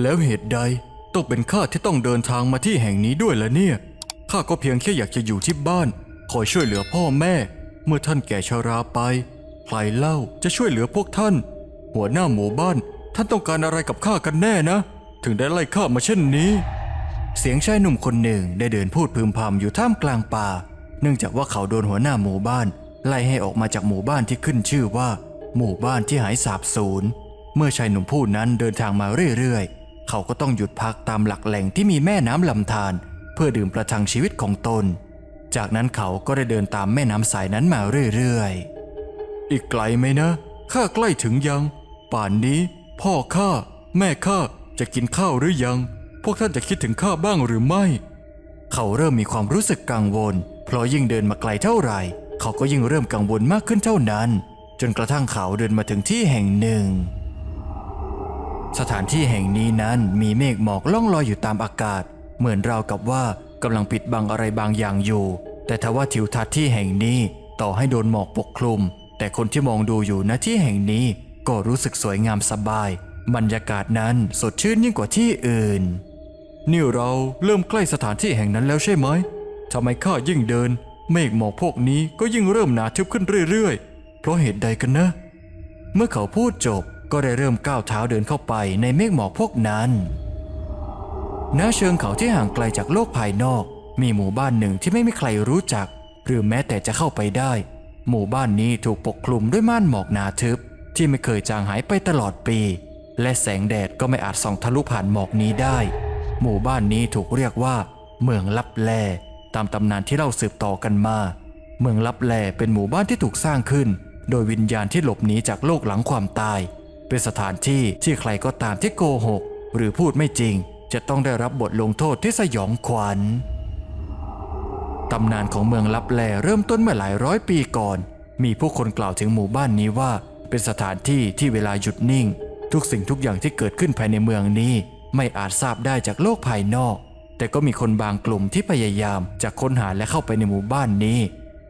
แล้วเหตุใดต้องเป็นข้าที่ต้องเดินทางมาที่แห่งนี้ด้วยล่ะเนี่ยข้าก็เพียงแค่อยากจะอยู่ที่บ้าน คอยช่วยเหลือพ่อแม่ เมื่อท่านแก่ชราไป ใครเล่าจะช่วยเหลือพวกท่าน หัวหน้าหมู่บ้าน ท่านต้องการอะไรกับข้ากันแน่นะ ถึงได้ไล่ข้ามาเช่นนี้ เสียงชายหนุ่มคนหนึ่งได้เดินพูดพึมพำอยู่ท่ามกลางป่า เนื่องจากว่าเขาโดนหัวหน้าหมู่บ้าน ไล่ให้ออกมาจากหมู่บ้านที่ขึ้นชื่อว่า หมู่บ้านที่หายสาบสูญเมื่อชายหนุ่มผู้นั้นเดินทางมาเรื่อยๆ เขาก็ต้องหยุดพักตามหลักแหล่งที่มีแม่น้ำลำธารเพื่อดื่มประทังชีวิตของตน จากนั้นเขาก็ได้เดินตามแม่น้ำสายนั้นมาเรื่อยๆ อีกไกลไหมนะ ข้าใกล้ถึงยัง ป่านนี้ พ่อข้าแม่ข้าจะกินข้าวหรือยัง พวกท่านจะคิดถึงข้าบ้างหรือไม่ เขาเริ่มมีความรู้สึกกังวล เพราะยิ่งเดินมาไกลเท่าไหร่ เขาก็ยิ่งเริ่มกังวลมากขึ้นเท่านั้น จนกระทั่งเขาเดินมาถึงที่แห่งหนึ่ง สถานที่แห่งนี้นั้นมีเมฆหมอกล่องลอยอยู่ตามอากาศ เหมือนราวกับว่ากำลังปิดบังอะไรบางอย่างอยู่ แต่ทว่าทิวทัศน์ที่แห่งนี้ต่อให้โดนหมอกปกคลุม แต่คนที่มองดูอยู่ณที่แห่งนี้ก็รู้สึกสวยงามสบาย บรรยากาศนั้นสดชื่นยิ่งกว่าที่อื่น นี่เราเริ่มใกล้สถานที่แห่งนั้นแล้วใช่ไหมทำไมข้ายิ่งเดิน เมฆหมอกพวกนี้ก็ยิ่งเริ่มหนาทึบขึ้นเรื่อยๆ เพราะเหตุใดกันนะ เมื่อเขาพูดจบ ก็ได้เริ่มก้าวเท้าเดินเข้าไปในเมฆหมอกพวกนั้นณเชิงเขาที่ห่างไกลจากโลกภายนอก มีหมู่บ้านหนึ่งที่ไม่มีใครรู้จัก หรือแม้แต่จะเข้าไปได้ หมู่บ้านนี้ถูกปกคลุมด้วยม่านหมอกหนาทึบ ที่ไม่เคยจางหายไปตลอดปี และแสงแดดก็ไม่อาจส่องทะลุผ่านหมอกนี้ได้ หมู่บ้านนี้ถูกเรียกว่า เมืองลับแล ตามตำนานที่เล่าสืบต่อกันมา เมืองลับแลเป็นหมู่บ้านที่ถูกสร้างขึ้น โดยวิญญาณที่หลบหนีจากโลกหลังความตาย เป็นสถานที่ที่ใครก็ตามที่โกหก หรือพูดไม่จริง จะต้องได้รับบทลงโทษที่สยองขวัญตำนานของเมืองลับแลเริ่มต้นเมื่อหลายร้อยปีก่อน มีผู้คนกล่าวถึงหมู่บ้านนี้ว่า เป็นสถานที่ที่เวลาหยุดนิ่ง ทุกสิ่งทุกอย่างที่เกิดขึ้นภายในเมืองนี้ ไม่อาจทราบได้จากโลกภายนอก แต่ก็มีคนบางกลุ่มที่พยายามจะค้นหาและเข้าไปในหมู่บ้านนี้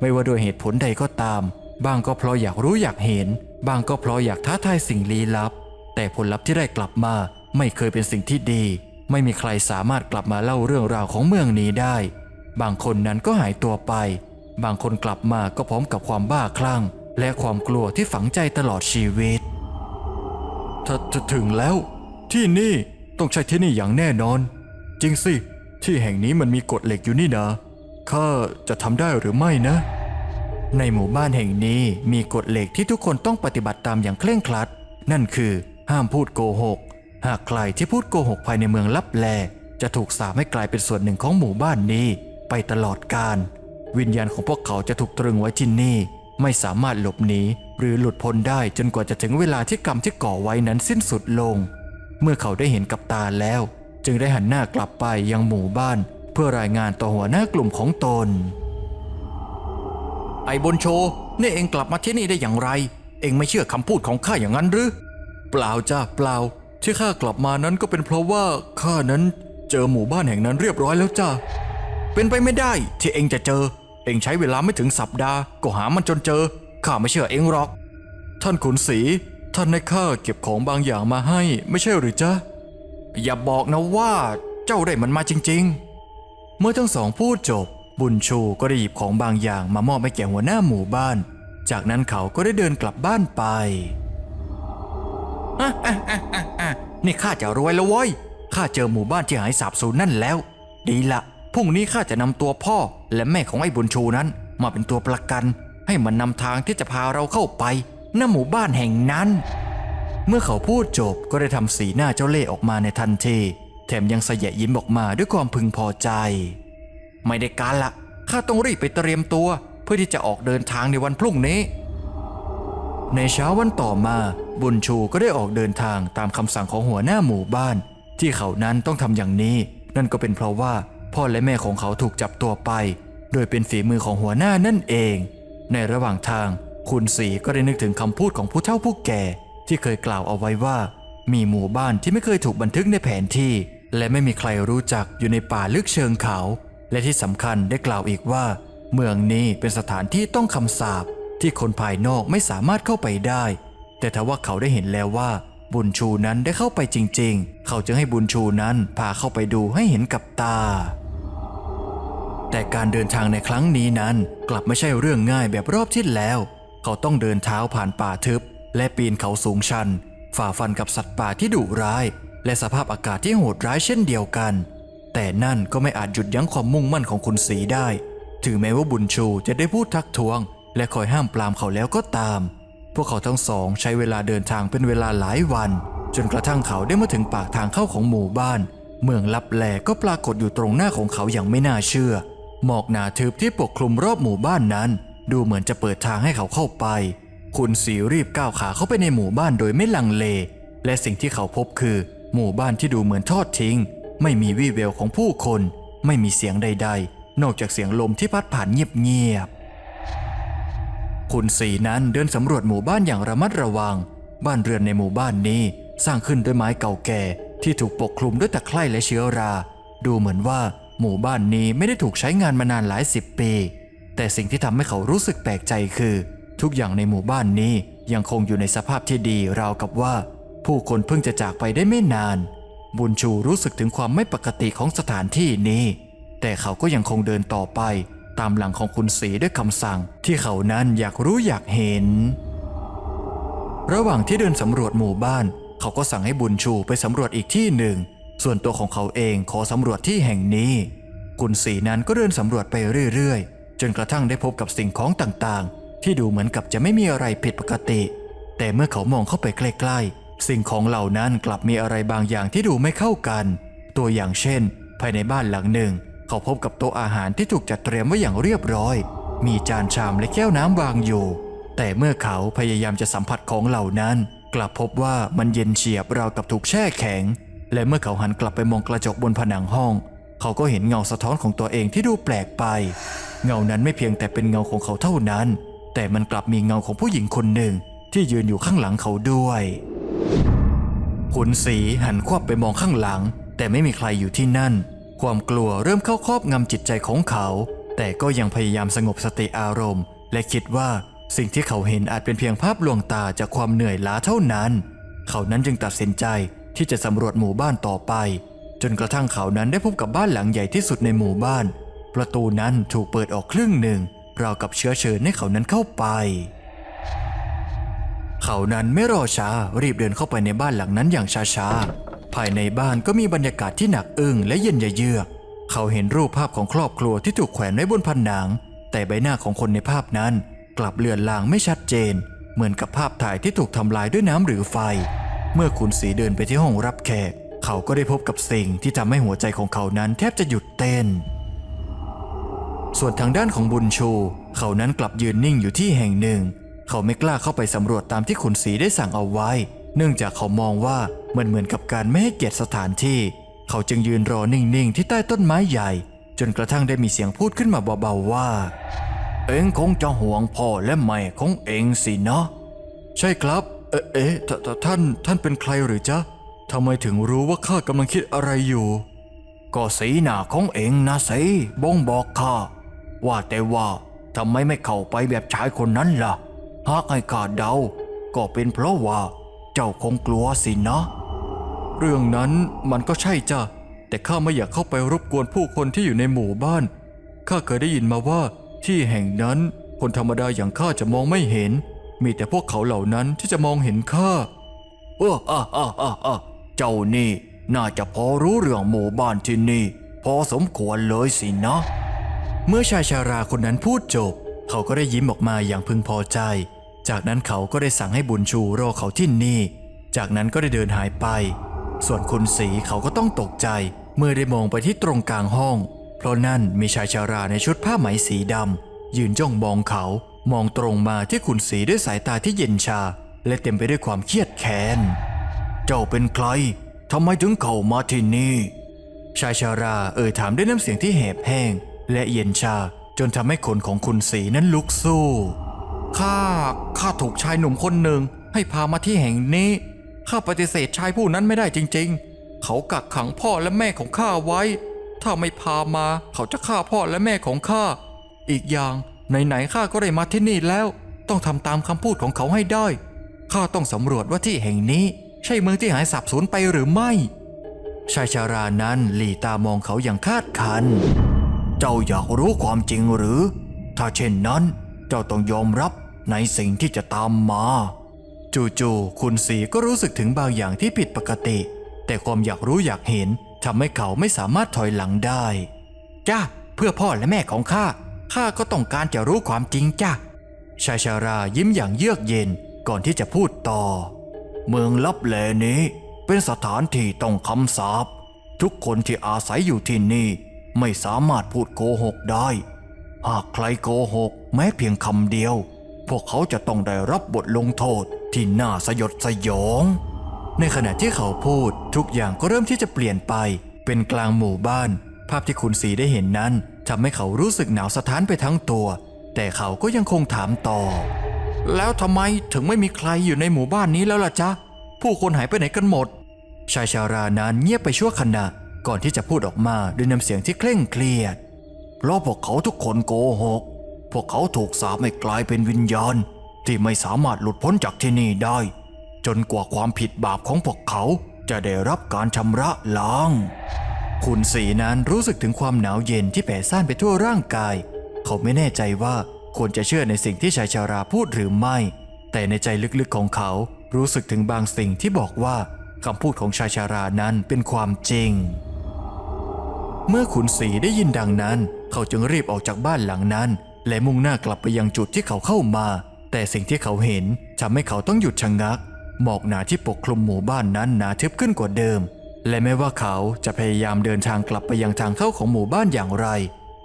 ไม่ว่าโดยเหตุผลใดก็ตาม บางก็เพราะอยากรู้อยากเห็น บางก็เพราะอยากท้าทายสิ่งลี้ลับ แต่ผลลัพธ์ที่ได้กลับมาไม่เคยเป็นสิ่งที่ดี ไม่มีใครสามารถกลับมาเล่าเรื่องราวของเมืองนี้ได้ บางคนนั้นก็หายตัวไป บางคนกลับมาก็พร้อมกับความบ้าคลั่ง และความกลัวที่ฝังใจตลอดชีวิตถ้าถ,ถึงแล้ว ที่นี่ต้องใช่ที่นี่อย่างแน่นอน จริงสิ ที่แห่งนี้มันมีกฎเหล็กอยู่นี่นะข้าจะทำได้หรือไม่นะ ในหมู่บ้านแห่งนี้มีกฎเหล็กที่ทุกคนต้องปฏิบัติตามอย่างเคร่งครัด นั่นคือ ห้ามพูดโกหก หากใครที่พูดโกหกภายในเมืองลับแล จะถูกสาปให้กลายเป็นส่วนหนึ่งของหมู่บ้านนี้ ไปตลอดกาลวิญญาณของพวกเขาจะถูกตรึงไว้ที่นี่ ไม่สามารถหลบหนีหรือหลุดพ้นได้จนกว่าจะถึงเวลาที่กรรมที่ก่อไว้นั้นสิ้นสุดลง เมื่อเขาได้เห็นกับตาแล้ว จึงได้หันหน้ากลับไปยังหมู่บ้าน เพื่อรายงานต่อหัวหน้ากลุ่มของตน ไอ้บนโช นี่เองกลับมาที่นี่ได้อย่างไร เองไม่เชื่อคำพูดของข้าอย่างนั้นหรือ เปล่าจ้าเปล่า ที่ข้ากลับมานั้นก็เป็นเพราะว่าข้านั้นเจอหมู่บ้านแห่งนั้นเรียบร้อยแล้วจ้าเป็นไปไม่ได้ที่เองจะเจอ เองใช้เวลาไม่ถึงสัปดาห์ก็หามันจนเจอ ข้าไม่เชื่อเองหรอก ท่านขุนศรีท่านให้ข้าเก็บของบางอย่างมาให้ไม่ใช่หรือจ๊ะ อย่าบอกนะว่าเจ้าได้มันมาจริง ๆ เมื่อทั้งสองพูดจบ บุญชูก็ได้หยิบของบางอย่างมามอบให้แก่หัวหน้าหมู่บ้าน จากนั้นเขาก็ได้เดินกลับบ้านไปนี่ข้าจะรวยแล้วเว้ย ข้าเจอหมู่บ้านที่หายสาบสูญนั่นแล้ว ดีละพรุ่งนี้ข้าจะนำตัวพ่อและแม่ของไอ้บุญชูนั้น มาเป็นตัวประกัน ให้มันนำทางที่จะพาเราเข้าไปณหมู่บ้านแห่งนั้น เมื่อเขาพูดจบก็ได้ทำสีหน้าเจ้าเล่ห์ออกมาในทันที แถมยังเสยะยิ้มออกมาด้วยความพึงพอใจ ไม่ได้การละข้าต้องรีบไปเตรียมตัว เพื่อที่จะออกเดินทางในวันพรุ่งนี้ ในเช้าวันต่อมา บุญชูก็ได้ออกเดินทางตามคำสั่งของหัวหน้าหมู่บ้าน ที่เขานั้นต้องทำอย่างนี้ นั่นก็เป็นเพราะว่าพ่อและแม่ของเขาถูกจับตัวไป โดยเป็นฝีมือของหัวหน้านั่นเอง ในระหว่างทาง คุณสีก็ได้นึกถึงคำพูดของผู้เฒ่าผู้แก่ ที่เคยกล่าวเอาไว้ว่า มีหมู่บ้านที่ไม่เคยถูกบันทึกในแผนที่ และไม่มีใครรู้จักอยู่ในป่าลึกเชิงเขา และที่สำคัญได้กล่าวอีกว่า เมืองนี้เป็นสถานที่ต้องคำสาปที่คนภายนอกไม่สามารถเข้าไปได้ แต่ทว่าเขาได้เห็นแล้วว่า บุญชูนั้นได้เข้าไปจริง ๆ เขาจึงให้บุญชูนั้นพาเข้าไปดูให้เห็นกับตา แต่การเดินทางในครั้งนี้นั้นกลับไม่ใช่เรื่องง่ายแบบรอบที่แล้ว เขาต้องเดินเท้าผ่านป่าทึบ และปีนเขาสูงชัน ฝ่าฟันกับสัตว์ป่าที่ดุร้าย และสภาพอากาศที่โหดร้ายเช่นเดียวกัน แต่นั่นก็ไม่อาจหยุดยั้งความมุ่งมั่นของคุณสีได้ ถึงแม้ว่าบุญชูจะได้พูดทักท้วง และคอยห้ามปรามเขาแล้วก็ตาม พวกเขาทั้งสองใช้เวลาเดินทางเป็นเวลาหลายวัน จนกระทั่งเขาได้มาถึงปากทางเข้าของหมู่บ้าน เมืองลับแลก็ปรากฏอยู่ตรงหน้าของเขาอย่างไม่น่าเชื่อ หมอกหนาทึบที่ปกคลุมรอบหมู่บ้านนั้น ดูเหมือนจะเปิดทางให้เขาเข้าไป คุณสีรีบก้าวขาเข้าไปในหมู่บ้านโดยไม่ลังเล และสิ่งที่เขาพบคือ หมู่บ้านที่ดูเหมือนทอดทิ้ง ไม่มีวี่แววของผู้คน ไม่มีเสียงใด ๆ นอกจากเสียงลมที่พัดผ่านเงียบๆคุณสีนั้นเดินสำรวจหมู่บ้านอย่างระมัดระวัง บ้านเรือนในหมู่บ้านนี้สร้างขึ้นด้วยไม้เก่าแก่ที่ถูกปกคลุมด้วยตะไคร่และเชื้อรา ดูเหมือนว่าหมู่บ้านนี้ไม่ได้ถูกใช้งานมานานหลายสิบปี แต่สิ่งที่ทำให้เขารู้สึกแปลกใจคือ ทุกอย่างในหมู่บ้านนี้ยังคงอยู่ในสภาพที่ดีราวกับว่า ผู้คนเพิ่งจะจากไปได้ไม่นาน บุญชูรู้สึกถึงความไม่ปกติของสถานที่นี้ แต่เขาก็ยังคงเดินต่อไป ตามหลังของคุณสีด้วยคำสั่ง ที่เขานั้นอยากรู้อยากเห็น ระหว่างที่เดินสำรวจหมู่บ้าน เขาก็สั่งให้บุญชูไปสำรวจอีกที่หนึ่ง ส่วนตัวของเขาเองขอสำรวจที่แห่งนี้กุนสีนั้นก็เดินสำรวจไปเรื่อยๆ จนกระทั่งได้พบกับสิ่งของต่างๆ ที่ดูเหมือนกับจะไม่มีอะไรผิดปกติ แต่เมื่อเขามองเข้าไปใกล้ๆ สิ่งของเหล่านั้นกลับมีอะไรบางอย่างที่ดูไม่เข้ากัน ตัวอย่างเช่น ภายในบ้านหลังหนึ่ง เขาพบกับโต๊ะอาหารที่ถูกจัดเตรียมไว้อย่างเรียบร้อย มีจานชามและแก้วน้ำวางอยู่ แต่เมื่อเขาพยายามจะสัมผัสของเหล่านั้น กลับพบว่ามันเย็นเฉียบราวกับถูกแช่แข็ง และเมื่อเขาหันกลับไปมองกระจกบนผนังห้อง เขาก็เห็นเงาสะท้อนของตัวเองที่ดูแปลกไป เงานั้นไม่เพียงแต่เป็นเงาของเขาเท่านั้น แต่มันกลับมีเงาของผู้หญิงคนหนึ่งที่ยืนอยู่ข้างหลังเขาด้วย ขุนสีหันควับไปมองข้างหลัง แต่ไม่มีใครอยู่ที่นั่น ความกลัวเริ่มเข้าครอบงำจิตใจของเขา แต่ก็ยังพยายามสงบสติอารมณ์ และคิดว่าสิ่งที่เขาเห็นอาจเป็นเพียงภาพลวงตาจากความเหนื่อยล้าเท่านั้น เขานั้นจึงตัดสินใจที่จะสำรวจหมู่บ้านต่อไป จนกระทั่งเขานั้นได้พบกับบ้านหลังใหญ่ที่สุดในหมู่บ้าน ประตูนั้นถูกเปิดออกครึ่งหนึ่งราวกับเชื้อเชิญให้เขานั้นเข้าไป เขานั้นไม่รอช้ารีบเดินเข้าไปในบ้านหลังนั้นอย่างช้าๆ ภายในบ้านก็มีบรรยากาศที่หนักอึ้งและเย็นเยือก เขาเห็นรูปภาพของครอบครัวที่ถูกแขวนไว้บนผนัง แต่ใบหน้าของคนในภาพนั้น กลับเลือนลางไม่ชัดเจน เหมือนกับภาพถ่ายที่ถูกทำลายด้วยน้ำหรือไฟ เมื่อขุนศรีเดินไปที่ห้องรับแขก เขาก็ได้พบกับสิ่งที่ทำให้หัวใจของเขานั้นแทบจะหยุดเต้นส่วนทางด้านของบุญชู เขานั้นกลับยืนนิ่งอยู่ที่แห่งหนึ่ง เขาไม่กล้าเข้าไปสำรวจตามที่ขุนศรีได้สั่งเอาไว้ เนื่องจากเขามองว่ามันเหมือนกับการไม่ให้เกียรติสถานที่ เขาจึงยืนรอนิ่งๆที่ใต้ต้นไม้ใหญ่ จนกระทั่งได้มีเสียงพูดขึ้นมาเบาๆว่า เอ็งคงจะห่วงพ่อและแม่ของเอ็งสินะใช่ครับ เอ๊ะเอ๊ะท่านท่านเป็นใครหรือจ๊ะทำไมถึงรู้ว่าข้ากำลังคิดอะไรอยู่ ก็สีหน้าของเองนะสิบ่งบอกข้าว่าแต่ว่าทำไมไม่เข้าไปแบบชายคนนั้นล่ะ หากให้ข้าเดา ก็เป็นเพราะว่าเจ้าคงกลัวสินะ เรื่องนั้นมันก็ใช่จ้ะ แต่ข้าไม่อยากเข้าไปรบกวนผู้คนที่อยู่ในหมู่บ้าน ข้าเคยได้ยินมาว่าที่แห่งนั้นคนธรรมดาอย่างข้าจะมองไม่เห็น มีแต่พวกเขาเหล่านั้นที่จะมองเห็นข้าเอออ่าอ่าอ่าอ่าเจ้านี่น่าจะพอรู้เรื่องหมู่บ้านที่นี่ พอสมควรเลยสินะ เมื่อชายชาราคนนั้นพูดจบ เขาก็ได้ยิ้มออกมาอย่างพึงพอใจ จากนั้นเขาก็ได้สั่งให้บุญชูรอเขาที่นี่ จากนั้นก็ได้เดินหายไป ส่วนคุณสีเขาก็ต้องตกใจ เมื่อได้มองไปที่ตรงกลางห้อง เพราะนั่นมีชายชาราในชุดผ้าไหมสีดำยืนจ้องมองเขา มองตรงมาที่คุณสีด้วยสายตาที่เย็นชา และเต็มไปด้วยความเครียดแค้น เจ้าเป็นใครทำไมถึงเข้ามาที่นี่ ชายชาราเอ่ยถามด้วยน้ำเสียงที่แหบแห้ง และเย็นชา จนทำให้ขนของคุณสีนั้นลุกสู้ ข้า ข้าถูกชายหนุ่มคนหนึ่ง ให้พามาที่แห่งนี้ ข้าปฏิเสธชายผู้นั้นไม่ได้จริง ๆ เขากักขังพ่อและแม่ของข้าไว้ ถ้าไม่พามา เขาจะฆ่าพ่อและแม่ของข้า อีกอย่างไหนๆข้าก็ได้มาที่นี่แล้ว ต้องทำตามคำพูดของเขาให้ได้ ข้าต้องสำรวจว่าที่แห่งนี้ ใช่เมืองที่หายสับสูญไปหรือไม่ ชายชารานั้นหลีตามองเขาอย่างคาดคัน เจ้าอยากรู้ความจริงหรือ ถ้าเช่นนั้น เจ้าต้องยอมรับในสิ่งที่จะตามมา จู่ๆคุณสีก็รู้สึกถึงบางอย่างที่ผิดปกติ แต่ความอยากรู้อยากเห็นทำให้เขาไม่สามารถถอยหลังได้ จ้าเพื่อพ่อและแม่ของข้าข้าก็ต้องการจะรู้ความจริงจ้าชายชารายิ้มอย่างเยือกเย็นก่อนที่จะพูดต่อ เมืองลับแลนี้เป็นสถานที่ต้องคำสาปทุกคนที่อาศัยอยู่ที่นี่ ไม่สามารถพูดโกหกได้ หากใครโกหกแม้เพียงคำเดียว พวกเขาจะต้องได้รับบทลงโทษที่น่าสยดสยอง ในขณะที่เขาพูดทุกอย่างก็เริ่มที่จะเปลี่ยนไป เป็นกลางหมู่บ้าน ภาพที่คุณสีได้เห็นนั้นทำให้เขารู้สึกหนาวสะท้านไปทั้งตัว แต่เขาก็ยังคงถามต่อ แล้วทำไมถึงไม่มีใครอยู่ในหมู่บ้านนี้แล้วล่ะจ๊ะ ผู้คนหายไปไหนกันหมด ชายชารานั้นเงียบไปชั่วขณะ ก่อนที่จะพูดออกมาด้วยน้ำเสียงที่เคร่งเครียด เพราะพวกเขาทุกคนโกหก พวกเขาถูกสาปให้กลายเป็นวิญญาณ ที่ไม่สามารถหลุดพ้นจากที่นี่ได้ จนกว่าความผิดบาปของพวกเขาจะได้รับการชำระล้าง คุณสีนั้นรู้สึกถึงความหนาวเย็นที่แผ่ซ่านไปทั่วร่างกาย เขาไม่แน่ใจว่าควรจะเชื่อในสิ่งที่ชายชาราพูดหรือไม่ แต่ในใจลึกๆของเขารู้สึกถึงบางสิ่งที่บอกว่าคำพูดของชายชารานั้นเป็นความจริง เมื่อขุนศรีได้ยินดังนั้น เขาจึงรีบออกจากบ้านหลังนั้น และมุ่งหน้ากลับไปยังจุดที่เขาเข้ามา แต่สิ่งที่เขาเห็นทำให้เขาต้องหยุดชะงงัก หมอกหนาที่ปกคลุมหมู่บ้านนั้นหนาทึบขึ้นกว่าเดิม และแม้ว่าเขาจะพยายามเดินทางกลับไปยังทางเข้าของหมู่บ้านอย่างไร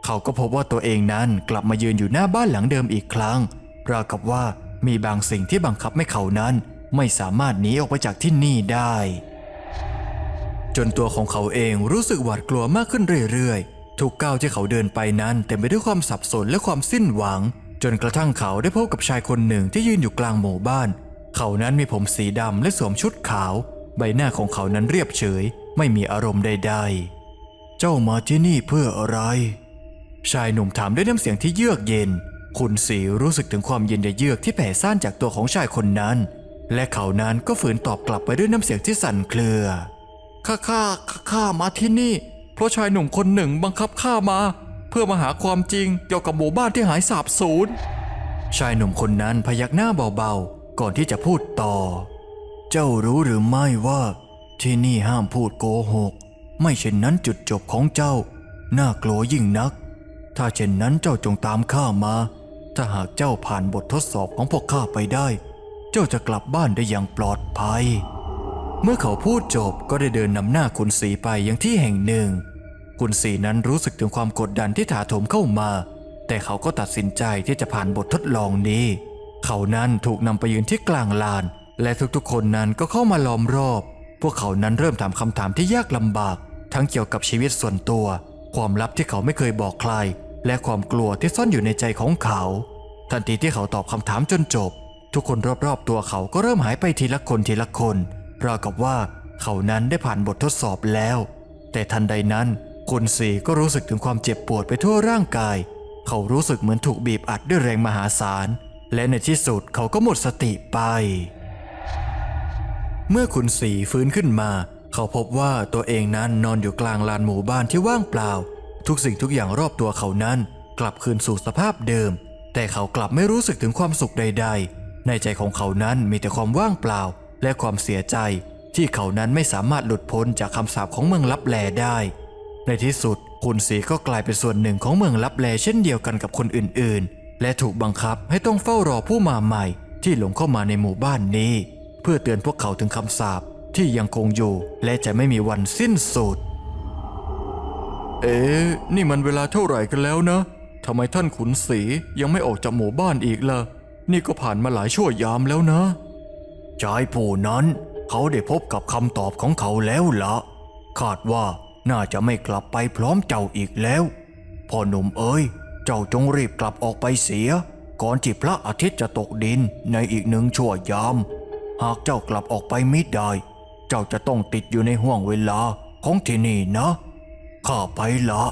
เขาก็พบว่าตัวเองนั้นกลับมายืนอยู่หน้าบ้านหลังเดิมอีกครั้งราวกับว่ามีบางสิ่งที่บังคับให้เขานั้น ไม่สามารถหนีออกไปจากที่นี่ได้ จนตัวของเขาเองรู้สึกหวาดกลัวมากขึ้นเรื่อยๆ ทุกก้าวที่เขาเดินไปนั้นเต็มไปด้วยความสับสนและความสิ้นหวัง จนกระทั่งเขาได้พบกับชายคนหนึ่งที่ยืนอยู่กลางหมู่บ้าน เขานั้นมีผมสีดำและสวมชุดขาว ใบหน้าของเขานั้นเรียบเฉย ไม่มีอารมณ์ใดๆ เจ้ามาที่นี่เพื่ออะไร ชายหนุ่มถามด้วยน้ำเสียงที่เยือกเย็น คุณสีรู้สึกถึงความเย็นเยือกที่แผ่ซ่านจากตัวของชายคนนั้น และเขานั้นก็ฝืนตอบกลับไปด้วยน้ำเสียงที่สั่นเครือ ข้าข้าข้ามาที่นี่ เพราะชายหนุ่มคนหนึ่งบังคับข้ามา เพื่อมาหาความจริงเกี่ยวกับหมู่บ้านที่หายสาบสูญชายหนุ่มคนนั้นพยักหน้าเบาๆ ก่อนที่จะพูดต่อ เจ้ารู้หรือไม่ว่า ที่นี่ห้ามพูดโกหก ไม่เช่นนั้นจุดจบของเจ้า น่ากลัวยิ่งนัก ถ้าเช่นนั้นเจ้าจงตามข้ามา ถ้าหากเจ้าผ่านบททดสอบของพวกข้าไปได้ เจ้าจะกลับบ้านได้อย่างปลอดภัย เมื่อเขาพูดจบก็ได้เดินนำหน้าคุณสีไปยังที่แห่งหนึ่ง คุณสีนั้นรู้สึกถึงความกดดันที่ถาโถมเข้ามา แต่เขาก็ตัดสินใจที่จะผ่านบททดลองนี้ เขานั้นถูกนำไปยืนที่กลางลาน และทุกๆคนนั้นก็เข้ามาล้อมรอบ พวกเขานั้นเริ่มถามคำถามที่ยากลำบาก ทั้งเกี่ยวกับชีวิตส่วนตัว ความลับที่เขาไม่เคยบอกใคร และความกลัวที่ซ่อนอยู่ในใจของเขา ทันทีที่เขาตอบคำถามจนจบ ทุกคนรอบๆตัวเขาก็เริ่มหายไปทีละคนทีละคน ราวกับว่าเขานั้นได้ผ่านบททดสอบแล้ว แต่ทันใดนั้นคุณสีก็รู้สึกถึงความเจ็บปวดไปทั่วร่างกาย เขารู้สึกเหมือนถูกบีบอัดด้วยแรงมหาศาล และในที่สุดเขาก็หมดสติไป เมื่อคุณสีฟื้นขึ้นมา เขาพบว่าตัวเองนั้นนอนอยู่กลางลานหมู่บ้านที่ว่างเปล่า ทุกสิ่งทุกอย่างรอบตัวเขานั้น กลับคืนสู่สภาพเดิม แต่เขากลับไม่รู้สึกถึงความสุขใด ๆ ในใจของเขานั้นมีแต่ความว่างเปล่า และความเสียใจที่เขานั้นไม่สามารถหลุดพ้นจากคำสาปของเมืองลับแลได้ ในที่สุดคุณสีก็กลายเป็นส่วนหนึ่งของเมืองลับแลเช่นเดียวกันกับคนอื่นๆ และถูกบังคับให้ต้องเฝ้ารอผู้มาใหม่ ที่หลงเข้ามาในหมู่บ้านนี้ เพื่อเตือนพวกเขาถึงคำสาปที่ยังคงอยู่และจะไม่มีวันสิ้นสุด เอ๊ะนี่มันเวลาเท่าไหร่กันแล้วนะทำไมท่านขุนศรียังไม่ออกจากหมู่บ้านอีกล่ะ นี่ก็ผ่านมาหลายชั่วยามแล้วนะ ชายผู้นั้น เขาได้พบกับคำตอบของเขาแล้วละคาดว่าน่าจะไม่กลับไปพร้อมเจ้าอีกแล้ว พ่อหนุ่มเอ้ย เจ้าจงรีบกลับออกไปเสีย ก่อนที่พระอาทิตย์จะตกดินในอีกหนึ่งชั่วยาม หากเจ้ากลับออกไปไม่ได้ เจ้าจะต้องติดอยู่ในห่วงเวลาของที่นี่นะข้าไปละ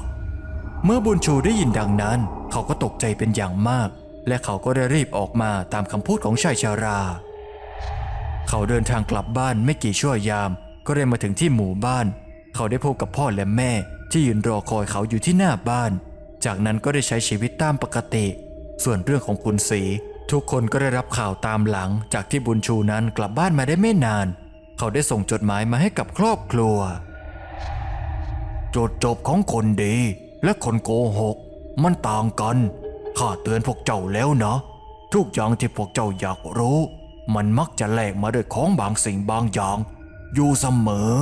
เมื่อบุญชูได้ยินดังนั้น เขาก็ตกใจเป็นอย่างมาก และเขาก็ได้รีบออกมาตามคำพูดของชายชารา เขาเดินทางกลับบ้านไม่กี่ชั่วยาม ก็ได้มาถึงที่หมู่บ้าน เขาได้พบกับพ่อและแม่ที่ยืนรอคอยเขาอยู่ที่หน้าบ้าน จากนั้นก็ได้ใช้ชีวิตตามปกติ ส่วนเรื่องของคุณสีทุกคนก็ได้รับข่าวตามหลัง จากที่บุญชูนั้นกลับบ้านมาได้ไม่นาน เขาได้ส่งจดหมายมาให้กับครอบครัวจุดจบของคนดีและคนโกหก มันต่างกันข้าเตือนพวกเจ้าแล้วนะ ทุกอย่างที่พวกเจ้าอยากรู้ มันมักจะแลกมาด้วยของบางสิ่งบางอย่าง อยู่เสมอ